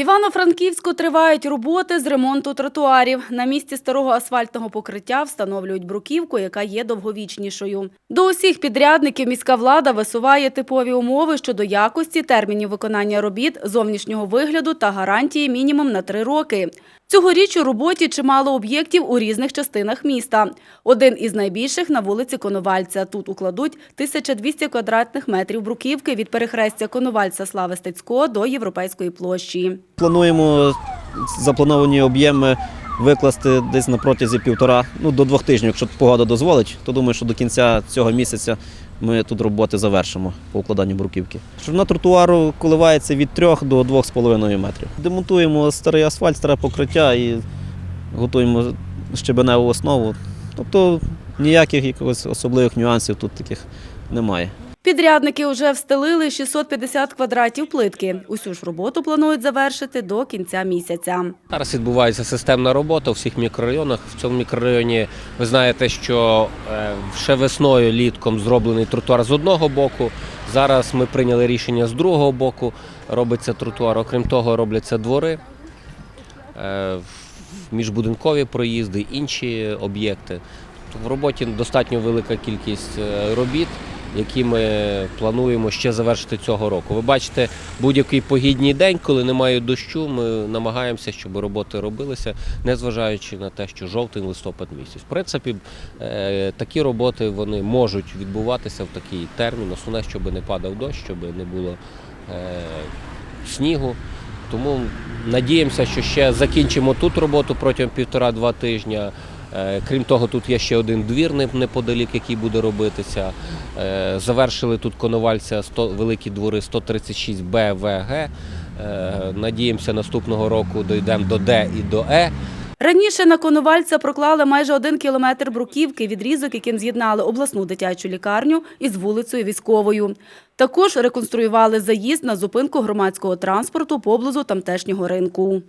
Івано-Франківську тривають роботи з ремонту тротуарів. На місці старого асфальтного покриття встановлюють бруківку, яка є довговічнішою. До усіх підрядників міська влада висуває типові умови щодо якості, термінів виконання робіт, зовнішнього вигляду та гарантії мінімум на три роки. Цьогоріч у роботі чимало об'єктів у різних частинах міста. Один із найбільших на вулиці Коновальця. Тут укладуть 1200 квадратних метрів бруківки від перехрестя Коновальця Слави Стецько до Європейської площі. Плануємо заплановані об'єми викласти десь на протязі півтора, ну до двох тижнів, якщо погода дозволить, то думаю, що до кінця цього місяця ми тут роботи завершимо по укладанню бруківки. Ширина тротуару коливається від 3 до 2,5 метрів. Демонтуємо старий асфальт, старе покриття і готуємо щебеневу основу. Тобто ніяких якогось особливих нюансів тут таких немає. Підрядники вже встелили 650 квадратів плитки. Усю ж роботу планують завершити до кінця місяця. Зараз відбувається системна робота у всіх мікрорайонах. В цьому мікрорайоні ви знаєте, що е, ще весною літком зроблений тротуар з одного боку. Зараз ми прийняли рішення з другого боку. Робиться тротуар. Окрім того, робляться двори, е, міжбудинкові проїзди, інші об'єкти. В роботі достатньо велика кількість е, робіт, які ми плануємо ще завершити цього року. Ви бачите, будь-який погідний день, коли немає дощу, ми намагаємося, щоб роботи робилися, незважаючи на те, що жовтий листопад місяць. В принципі, е, такі роботи вони можуть відбуватися в такий термін. Основне, щоб не падав дощ, щоб не було е, снігу. Тому надіємося, що ще закінчимо тут роботу протягом півтора-два тижня. Е, Крім того, тут є ще один двір неподалік, який буде робитися. Е, Завершили тут Коновальця 100, великі двори 136 Б, В, Г. Е, Надіємося, наступного року дійдемо до Д і до Е. Раніше на Коновальця проклали майже один кілометр бруківки, відрізок, яким з'єднали обласну дитячу лікарню із вулицею Військовою. Також реконструювали заїзд на зупинку громадського транспорту поблизу тамтешнього ринку.